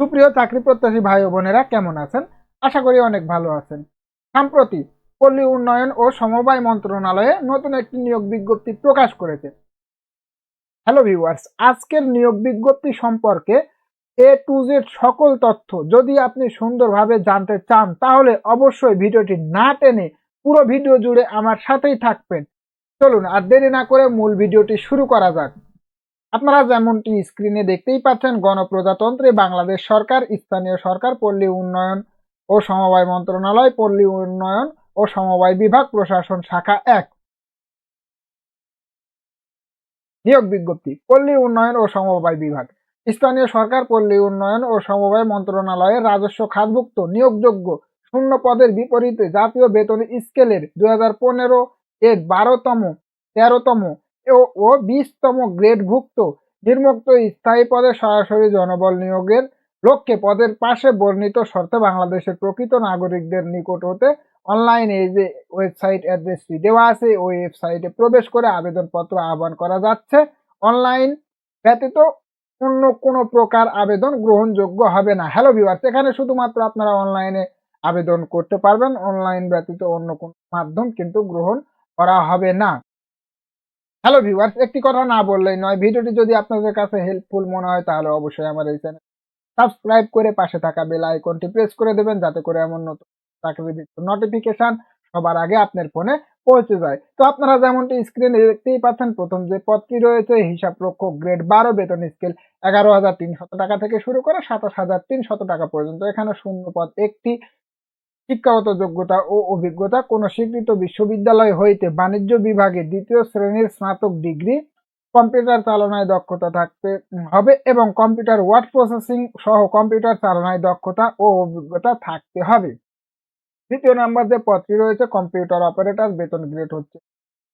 সুপ্রিয় চাকরি প্রত্যাশী ভাই বোনেরা, কেমন আছেন? আশা করি অনেক ভালো আছেন। সম্প্রতি পল্লী উন্নয়ন ও সমবায় মন্ত্রণালয়ে নতুন একটি নিয়োগ বিজ্ঞপ্তি প্রকাশ করেছে। হ্যালো ভিউয়ার্স, আজকের নিয়োগ বিজ্ঞপ্তি সম্পর্কে এ টু জেড সকল তথ্য যদি আপনি সুন্দরভাবে জানতে চান, তাহলে অবশ্যই ভিডিওটি না টেনে পুরো ভিডিও জুড়ে আমার সাথেই থাকবেন। চলুন, আর দেরি না করে মূল ভিডিওটি শুরু করা যাক। আপনারা যেমনটি স্ক্রিনে দেখতেই পাচ্ছেন, গণপ্রজাতন্ত্রে বাংলাদেশ সরকার, স্থানীয় সরকার, পল্লী উন্নয়ন ও সমবায় মন্ত্রণালয়, পল্লী উন্নয়ন ও সমবায় বিভাগ, প্রশাসন শাখা এক। নিয়োগ বিজ্ঞপ্তি, পল্লী উন্নয়ন ও সমবায় বিভাগ। স্থানীয় সরকার, পল্লী উন্নয়ন ও সমবায় মন্ত্রণালয়ের রাজস্ব খাতভুক্ত, নিয়োগযোগ্য, শূন্য পদের বিপরীতে জাতীয় বেতন স্কেলের দুই হাজার পনেরো এর বারোতম, তেরোতম ও- বিশতম গ্রেডভুক্ত। নির্মুক্ত স্থায়ী পদে সরাসরি জনবল নিয়োগের লক্ষ্যে পদের পাশে বর্ণিত শর্তে বাংলাদেশের প্রকৃত নাগরিকদের নিকট হতে অনলাইনে এই যে ওয়েবসাইট অ্যাড্রেসটি দেওয়া আছে, ওই ওয়েবসাইটে প্রবেশ করে আবেদনপত্র আহ্বান করা যাচ্ছে। অনলাইন ব্যতীত অন্য কোনো প্রকার আবেদন গ্রহণযোগ্য হবে না। হ্যালো ভিউয়ার্স এখানে শুধুমাত্র আপনারা অনলাইনে আবেদন করতে পারবেন। অনলাইন ব্যতীত অন্য কোনো মাধ্যম কিন্তু গ্রহণ করা হবে না। হ্যালো ভিউয়ার্স একটি কথা না বললেই নয়। ভিডিওটি যদি আপনাদের কাছে হেল্পফুল মনে হয়, তাহলে অবশ্যই আমার এই চ্যানেল সাবস্ক্রাইব করে পাশে থাকা বেল আইকনটি প্রেস করে দেবেন, যাতে করে এমন নতুন চাকরি নোটিফিকেশন সবার আগে আপনার ফোনে পৌঁছে যায়। তো আপনারা যেমনটি স্ক্রিনে দেখতেই পাচ্ছেন, প্রথম যে পদটি রয়েছে, হিসাব রক্ষক গ্রেড বারো, বেতন স্কেল এগারো হাজার তিনশত টাকা থেকে শুরু করে সাতাশ হাজার তিনশত টাকা পর্যন্ত। এখানে শূন্য পদ একটি শিক্ষাগত যোগ্যতা ও অভিজ্ঞতা কোন স্বীকৃত বিশ্ববিদ্যালয় হইতে বাণিজ্য বিভাগে দ্বিতীয় শ্রেণির স্নাতক ডিগ্রি, কম্পিউটার চালনায় দক্ষতা থাকতে হবে এবং কম্পিউটার ওয়ার্ড প্রসেসিং সহ কম্পিউটার চালনায় দক্ষতা ও অভিজ্ঞতা থাকতে হবে। দ্বিতীয় নাম্বার যে পদটি রয়েছে, কম্পিউটার অপারেটর, বেতন গ্রেড হচ্ছে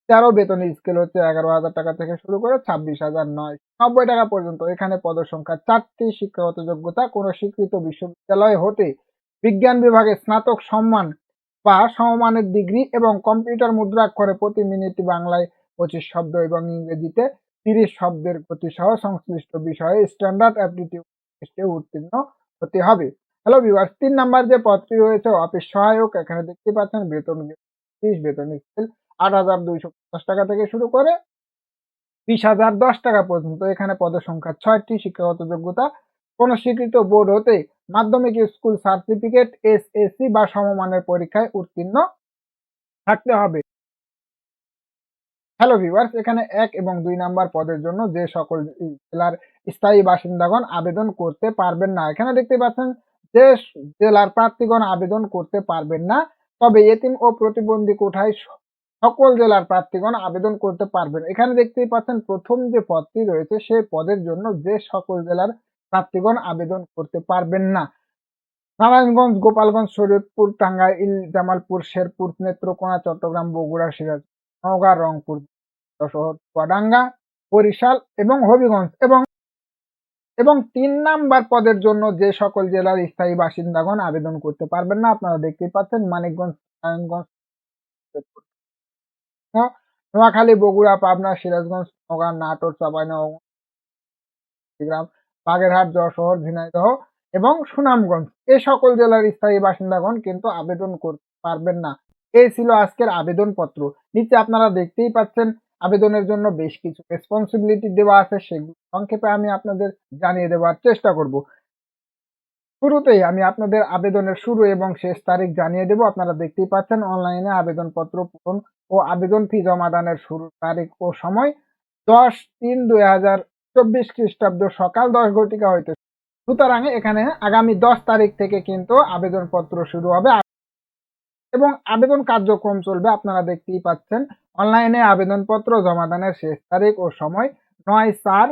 তেরো, বেতন স্কেল হচ্ছে এগারো হাজার টাকা থেকে শুরু করে ছাব্বিশ হাজার নয় নব্বই টাকা পর্যন্ত। এখানে পদের সংখ্যা চারটি শিক্ষাগত যোগ্যতা, কোনো স্বীকৃত বিশ্ববিদ্যালয় হতে বিজ্ঞান বিভাগে স্নাতক সম্মান বা সমমানের ডিগ্রি এবং কম্পিউটার মুদ্রাক্ষরে প্রতি মিনিট বাংলায় পঁচিশ শব্দ এবং ইংরেজিতে তিরিশ শব্দের গতি সহ সংশ্লিষ্ট বিষয়ে স্ট্যান্ডার্ড অ্যাপটিটিউড টেস্টে উত্তীর্ণ হতে হবে। হ্যালো ভিউয়ার্স তিন নাম্বার যে পদটি রয়েছে, অফিস সহায়ক, এখানে দেখতে পাচ্ছেন বেতন ত্রিশ, বেতন স্কেল আট হাজার দুইশো পঞ্চাশ টাকা থেকে শুরু করে বিশ হাজার দশ টাকা পর্যন্ত। এখানে পদের সংখ্যা ছয়টি, শিক্ষাগত যোগ্যতা কোন স্বীকৃত বোর্ড হতে মাধ্যমিক স্কুল সার্টিফিকেট, এসএসসি বা সমমানের পরীক্ষায় উত্তীর্ণ থাকতে হবে। হ্যালো ভিউয়ার্স এখানে এক এবং দুই নাম্বার পদের জন্য যে সকল জেলার স্থায়ী বাসিন্দাগণ আবেদন করতে পারবেন না। এখানে দেখতে পাচ্ছেন, যে জেলার প্রার্থীগণ আবেদন করতে পারবেন না, তবে এতিম ও প্রতিবন্ধী কোঠায় সকল জেলার প্রার্থীগণ আবেদন করতে পারবেন। এখানে দেখতেই পাচ্ছেন, প্রথম যে পদটি রয়েছে সেই পদের জন্য যে সকল জেলার প্রার্থীগণ আবেদন করতে পারবেন না। নারায়ণগঞ্জ, গোপালগঞ্জ, শরীয়তপুর, টাঙ্গাইল, জামালপুর, শেরপুর, নেত্রকোনা, চট্টগ্রাম, বগুড়া, সিরাজ, নওগাঁ, রংপুর, যশোর বরিশাল এবং হবিগঞ্জ এবং এবং তিন নাম্বার পদের জন্য যে সকল জেলার স্থায়ী বাসিন্দাগণ আবেদন করতে পারবেন না, আপনারা দেখতেই পাচ্ছেন মানিকগঞ্জ, নারায়ণগঞ্জ নোয়াখালী, বগুড়া, পাবনা, সিরাজগঞ্জ, নওগাঁ, নাটোর চাঁপাইনবাবগঞ্জ বাগেরহাট, যশোর, ঝিনাইদহ এবং সুনামগঞ্জ। এই সকল জেলার স্থায়ী বাসিন্দাগণ কিন্তু আবেদন করতে পারবেন না। এই ছিল আজকের আবেদনপত্র। নিচে আপনারা দেখতেই পাচ্ছেন, আবেদনের জন্য বেশ কিছু রেসপন্সিবিলিটি দেওয়া আছে। সেগুলো সংক্ষেপে আমি আপনাদের জানিয়ে দেওয়ার চেষ্টা করব। শুরুতেই আমি আপনাদের আবেদনের শুরু এবং শেষ তারিখ জানিয়ে দেব। আপনারা দেখতেই পাচ্ছেন, অনলাইনে আবেদনপত্র পূরণ ও আবেদন ফি জমা দানের শুরুর তারিখ ও সময় দশ তিন দুই হাজার চব্বিশ খ্রিস্টাব্দ সকাল দশ ঘটিকা হইতে সুতরাং এখানে আগামী দশ তারিখ থেকে কিন্তু আবেদনপত্র শুরু হবে। এবং আবেদন কার্যক্রম চলবে, আপনারা দেখতেই পাচ্ছেন। অনলাইনে আবেদনপত্র জমাদানের শেষ তারিখ ও সময় নয় চার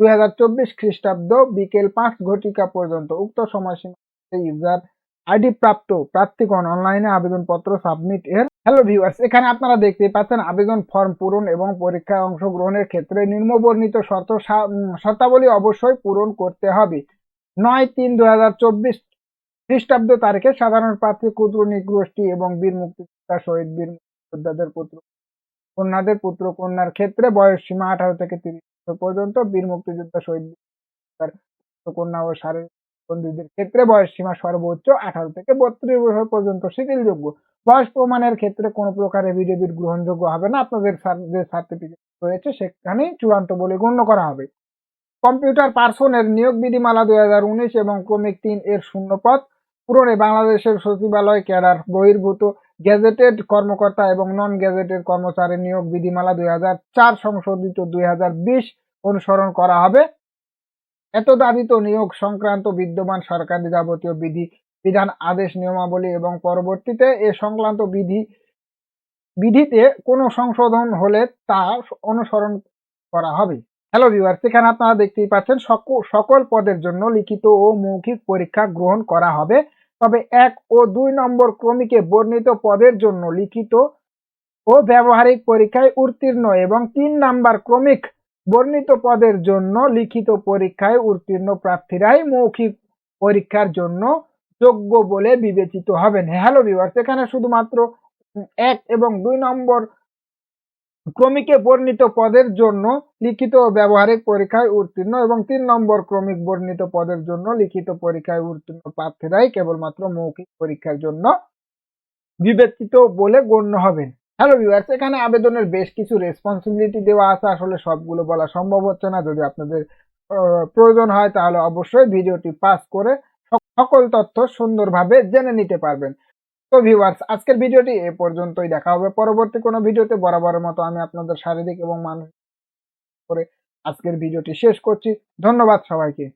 দুই হাজার চব্বিশ খ্রিস্টাব্দ বিকেল পাঁচ ঘটিকা পর্যন্ত। উক্ত সময়সীমা ইউজার আইডি প্রাপ্ত প্রার্থীগণ অনলাইনে আবেদনপত্র সাবমিট এর হ্যালো ভিউয়ার্স এখানে আপনারা দেখতেই পাচ্ছেন আবেদন ফর্ম পূরণ এবং পরীক্ষায় অংশগ্রহণের ক্ষেত্রে নিম্নবর্ণিত শর্ত শর্তাবলী অবশ্যই পূরণ করতে হবে। নয় তিন দুই হাজার চব্বিশ খ্রিস্টাব্দ তারিখে সাধারণ প্রার্থী ক্ষুদ্র নিগোষ্ঠী এবং বীর মুক্তিযোদ্ধা শহীদ বীর মুক্তিযোদ্ধাদের পুত্র, কন্যাদের পুত্র কন্যার ক্ষেত্রে বয়স সীমা আঠারো থেকে তিরিশ পর্যন্ত বীর মুক্তিযোদ্ধা শহীদ কন্যা ও শারীরিক প্রতিবন্ধীদের ক্ষেত্রে বয়স সীমা সর্বোচ্চ আঠারো থেকে বত্রিশ বছর পর্যন্ত শিথিলযোগ্য। বয়স প্রমাণের ক্ষেত্রে কোনো প্রকার এফিডেভিট গ্রহণযোগ্য হবে না। আপনাদের যে সার্টিফিকেট রয়েছে সেখানেই চূড়ান্ত বলে গণ্য করা হবে। কম্পিউটার পার্সনের নিয়োগ বিধিমালা দুই হাজার উনিশ এবং ক্রমিক তিন এর শূন্যপদ পূরণে বাংলাদেশের সচিবালয় ক্যাডার, বহির্ভূত গ্যাজেটেড কর্মকর্তা এবং নন গেজেটেড কর্মচারী নিয়োগ বিধিমালা দুই হাজার চার সংশোধিত দুই হাজার বিশ অনুসরণ করা হবে। এত দাবিত নিয়োগ সংক্রান্ত বিদ্যমান সরকারি যাবতীয় বিধি, বিধান, আদেশ, নিয়মাবলী এবং পরবর্তীতে এ সংক্রান্ত বিধি, বিধিতে কোনো সংশোধন হলে তা অনুসরণ করা হবে। হ্যালো ভিউয়ার্স এখানে আপনারা দেখতেই পাচ্ছেন সকল সকল পদের জন্য লিখিত ও মৌখিক পরীক্ষা গ্রহণ করা হবে। তবে এক ও দুই নম্বর ক্রমিকে বর্ণিত পদের জন্য লিখিত ও ব্যবহারিক পরীক্ষায় উত্তীর্ণ এবং তিন নাম্বার ক্রমিক বর্ণিত পদের জন্য লিখিত পরীক্ষায় উত্তীর্ণ প্রার্থীরাই মৌখিক পরীক্ষার জন্য যোগ্য বলে বিবেচিত হবেন। হ্যালো ভিউয়ার্স এখানে শুধুমাত্র এক এবং দুই নম্বর ক্রমিকে বর্ণিত পদের জন্য লিখিত ব্যবহারিক পরীক্ষায় উত্তীর্ণ এবং তিন নম্বর ক্রমিক বর্ণিত পদের জন্য লিখিত পরীক্ষায় উত্তীর্ণ প্রার্থীরাই কেবলমাত্র মৌখিক পরীক্ষার জন্য বিবেচিত বলে গণ্য হবেন। হ্যালো ভিউয়ার্স এখানে আবেদনের বেশ কিছু রেসপন্সিবিলিটি দেওয়া আছে। আসলে সবগুলো বলা সম্ভব হচ্ছে না। যদি আপনাদের প্রয়োজন হয়, তাহলে অবশ্যই ভিডিওটি পাস করে সকল তথ্য সুন্দরভাবে জেনে নিতে পারবেন। তো ভিউয়ার্স আজকের ভিডিওটি এ পর্যন্তই। দেখা হবে পরবর্তী কোনো ভিডিওতে। বরাবরের মতো আমি আপনাদের শারীরিক এবং মানসিক করে আজকের ভিডিওটি শেষ করছি। ধন্যবাদ সবাইকে।